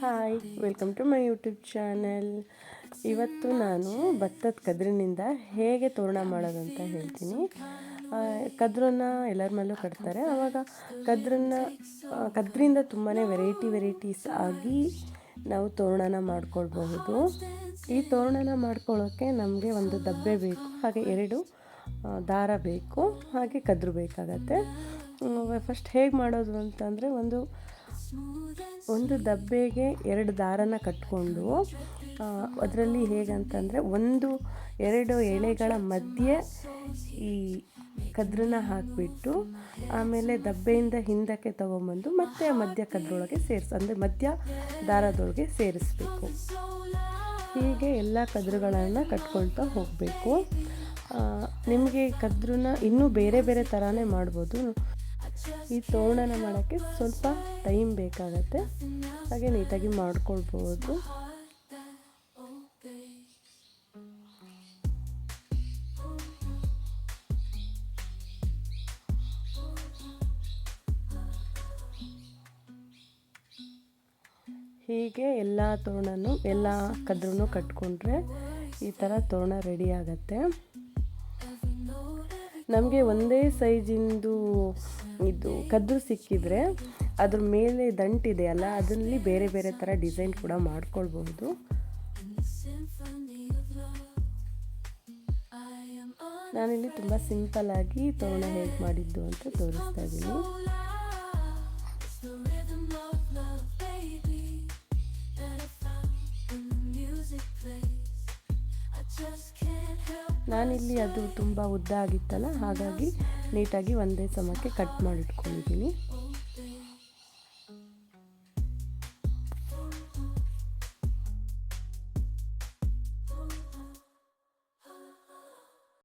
Hi, welcome to my YouTube channel. ಇವತ್ತು ನಾನು ಭತ್ತದ ಕದ್ರಿನಿಂದ ಹೇಗೆ ತೋರಣ ಮಾಡೋದು ಅಂತ ಹೇಳ್ತೀನಿ ಕದ್ರನ್ನ ಎಲ್ಲರ ಮೇಲೂ ಕಟ್ತಾರೆ. ಆವಾಗ ಕದ್ರನ್ನ ಕದ್ರಿಂದ ತುಂಬಾ ವೆರೈಟಿ ವೆರೈಟೀಸ್ ಆಗಿ ನಾವು ತೋರಣನ ಮಾಡ್ಕೊಳ್ಬಹುದು. ಈ ತೋರಣನ ಮಾಡ್ಕೊಳ್ಳೋಕ್ಕೆ ನಮಗೆ ಒಂದು ದಬ್ಬೆ ಬೇಕು, ಹಾಗೆ ಎರಡು ದಾರ ಬೇಕು, ಹಾಗೆ ಕದ್ರು ಬೇಕಾಗತ್ತೆ. ಫಸ್ಟ್ ಹೇಗೆ ಮಾಡೋದು ಅಂತಂದರೆ ಒಂದು ಒಂದು ದಬ್ಬೆಗೆ ಎರಡು ದಾರನ ಕಟ್ಕೊಂಡು ಅದರಲ್ಲಿ ಹೇಗಂತಂದರೆ ಒಂದು, ಎರಡು ಎಳೆಗಳ ಮಧ್ಯೆ ಈ ಕದ್ರನ್ನ ಹಾಕಿಬಿಟ್ಟು, ಆಮೇಲೆ ದಬ್ಬೆಯಿಂದ ಹಿಂದಕ್ಕೆ ತಗೊಂಬಂದು ಮತ್ತೆ ಮಧ್ಯ ಕದ್ರೊಳಗೆ ಸೇರಿಸಿ, ಅಂದರೆ ಮಧ್ಯ ದಾರದೊಳಗೆ ಸೇರಿಸ್ಬೇಕು. ಹೀಗೆ ಎಲ್ಲ ಕದ್ರುಗಳನ್ನು ಕಟ್ಕೊಳ್ತಾ ಹೋಗಬೇಕು. ನಿಮಗೆ ಕದ್ರನ್ನ ಇನ್ನೂ ಬೇರೆ ಬೇರೆ ಥರನೇ ಮಾಡ್ಬೋದು. ಈ ತೋರಣನ ಮಾಡೋಕ್ಕೆ ಸ್ವಲ್ಪ ಟೈಮ್ ಬೇಕಾಗತ್ತೆ. ಹಾಗೆ ನೀಟಾಗಿ ಮಾಡ್ಕೊಳ್ಬೋದು. ಹೀಗೆ ಎಲ್ಲ ತೋರಣನು ಎಲ್ಲ ಕದ್ರೂ ಕಟ್ಕೊಂಡ್ರೆ ಈ ಥರ ತೋರಣ ರೆಡಿ ಆಗತ್ತೆ. ನಮಗೆ ಒಂದೇ ಸೈಜಿಂದು ಇದು ಕದ್ರು ಸಿಕ್ಕಿದ್ರೆ ಅದ್ರ ಮೇಲೆ ದಂಟಿದೆ ಅಲ್ಲ, ಅದರಲ್ಲಿ ಬೇರೆ ಬೇರೆ ಥರ ಡಿಸೈನ್ ಕೂಡ ಮಾಡ್ಕೊಳ್ಬಹುದು. ನಾನಿಲ್ಲಿ ತುಂಬ ಸಿಂಪಲ್ ಆಗಿ ತೋರಣ ಹೇಗೆ ಮಾಡಿದ್ದು ಅಂತ ತೋರಿಸ್ತಾ ಇದ್ದೀನಿ ನಾನಿಲ್ಲಿ ಅದು ತುಂಬ ಉದ್ದ ಆಗಿತ್ತಲ್ಲ, ಹಾಗಾಗಿ ನೀಟಾಗಿ ಒಂದೇ ಸಮಕ್ಕೆ ಕಟ್ ಮಾಡಿಟ್ಕೊಂಡಿದ್ದೀನಿ.